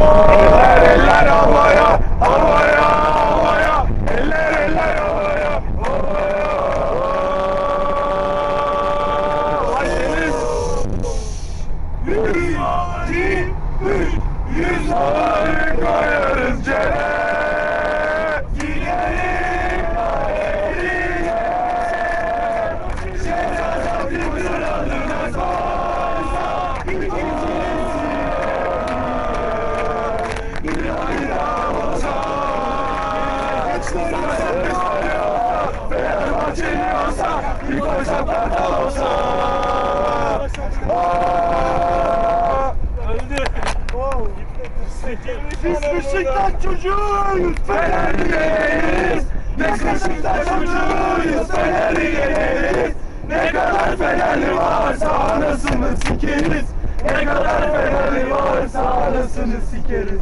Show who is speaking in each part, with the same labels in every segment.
Speaker 1: Eller eller havaya, havaya, havaya. Eller eller havaya, havaya. Ayşeniz. Yüz, yüz, yüz, yüz havaları koyarız Kartal olsa. Aa! Biz Beşiktaş çocuğuyuz, Fenerliyiz. Biz Beşiktaş çocuğuyuz, Fenerliyiz. Ne kadar Fenerli varsa anasını sikeriz. Ne kadar Fenerli varsa anasını sikeriz.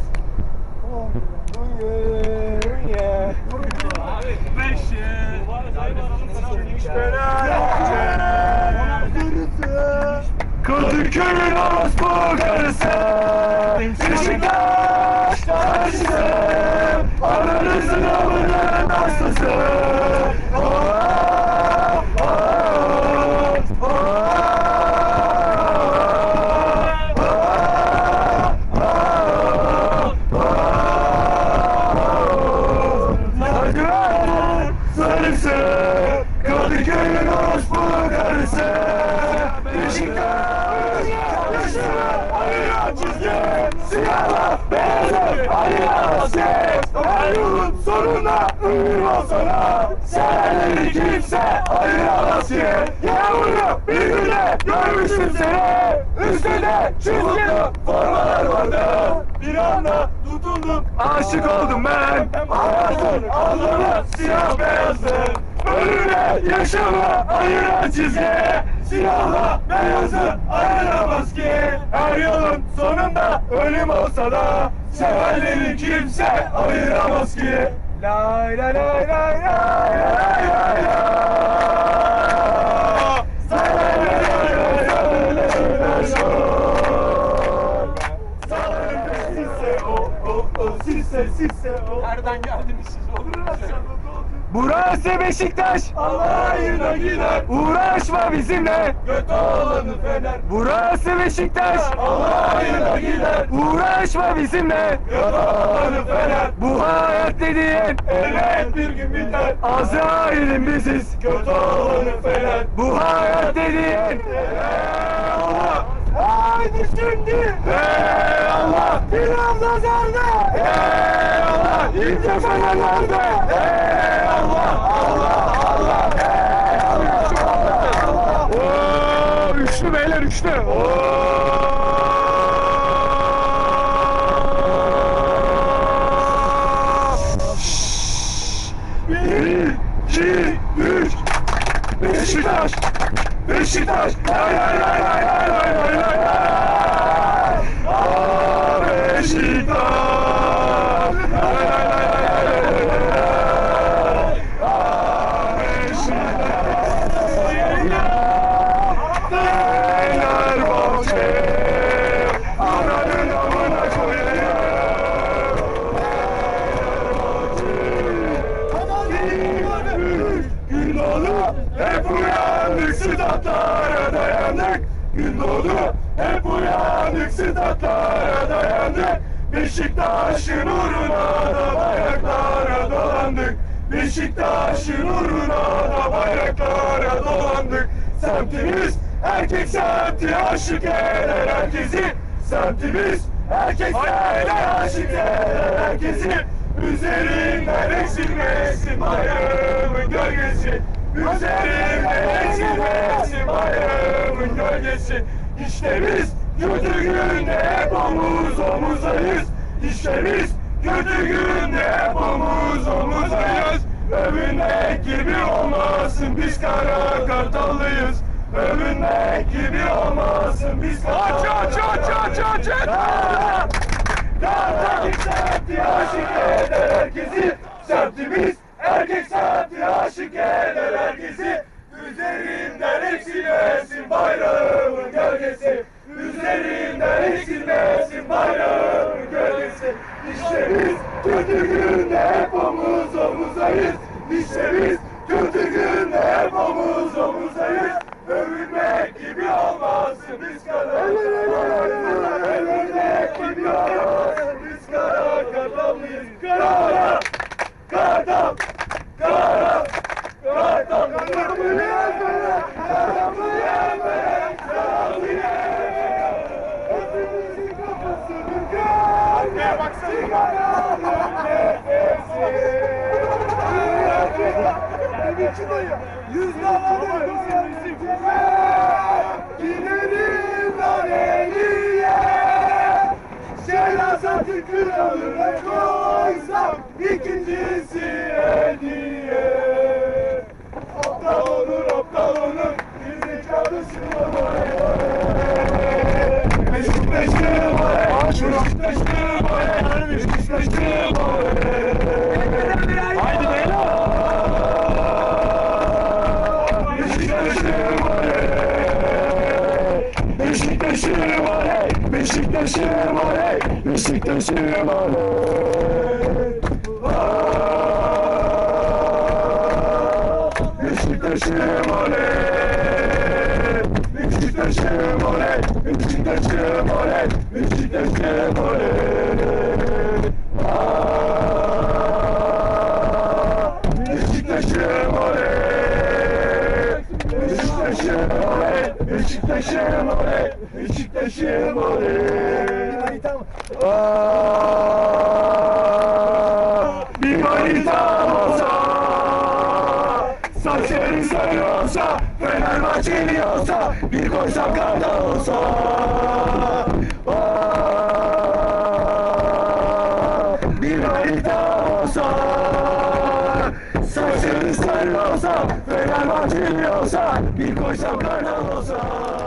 Speaker 1: Kadıköy'ün orospu karısı Beşiktaş karşısı Ananızın amının hastası Kadıköy'ün orospu karısı Beşiktaş Siyahla beyazı Ayıra maske Her yolun sonunda ünlü olsana Sevenleri kimse ayıramaz ki Yağmurlu bir günde görmüştüm seni Üstünde çizgili formalar vardı Bir anda tutundum Aşık oldum ben Hayatın anlamı siyah beyazdı Ölümle yaşamı ayıran çizgi Siyahla beyazı ayıramaz ki Her yolun sonunda ölüm olsa da Sevenleri kimse ayıramaz ki. Lay lay lay lay lay lay lay lay
Speaker 2: Nereden geldiniz siz oğlum?
Speaker 1: Burası Beşiktaş. Allah'ına gider. Uğraşma bizimle. Göt olanı fener. Burası Beşiktaş. Allah'ına gider. Uğraşma bizimle. Göt olanı fener. Bu hayat dediğin Evet bir gün biter. Azrail'in biziz. Göt olanı fener. Bu hayat dediğin Eyvallah Haydi şimdi Eyvallah Biraz nazarda Eyvallah İnce fenerlerde Eyvallah Allah Allah Allah Allah Oo, Üçlü beyler üçlü Oo. Bir, iki, üç Beşiktaş Beşiktaş Lay lay lay lay lay lay lay lay Gündoğdu hep uyandık, Sıdatlara dayandık. Gündoğdu hep uyandık statlara dayandık Beşiktaş'ın uğruna da bayraklara dolandık. Beşiktaş'ın uğruna da bayraklara dolandık. Semtimiz erkek semti aşık eder herkesi. Semtimiz erkek semti aşık eder herkesi. Üzerinden eksilmesin bayrağımın gölgesi. Üzerinden eksilmesin bayrağımın gölgesi İşte biz kötü günde hep omuz omuzdayız İşte biz kötü günde hep omuz omuzdayız Övünmek gibi olmasın biz kara kartallıyız. Övünmek gibi olmasın biz kara Aç aç aç aç aç aç. Erkek semti aşık eder herkesi. Semtimiz erkek semti aşık eder herkesi Üzerinden eksilmesin bayrağımın gölgesi. Üzerinden eksilmesin bayrağımın gölgesi. Kötü günde hep omuz omuzayız. İşte biz kötü günde hep omuz omuzayız. Övünmek gibi olmaz biz Şehrazat'ın kralına koysam ikincisi hediye Beşiktaş'ım oley Haydi beyler Beşiktaş'ım oley Beşiktaş'ım oley Beşiktaş'ım oley Beşiktaş'ım oley! Beşiktaş'ım oley Beşiktaş'ım oley Beşiktaş'ım oley Beşiktaş'ım oley olsa Fenerbahçeli olsa Bir koysam karda olsa. Bir manitam olsa Saçları sarı olsa Fenerbahçeli olsa Bir koysam karda olsa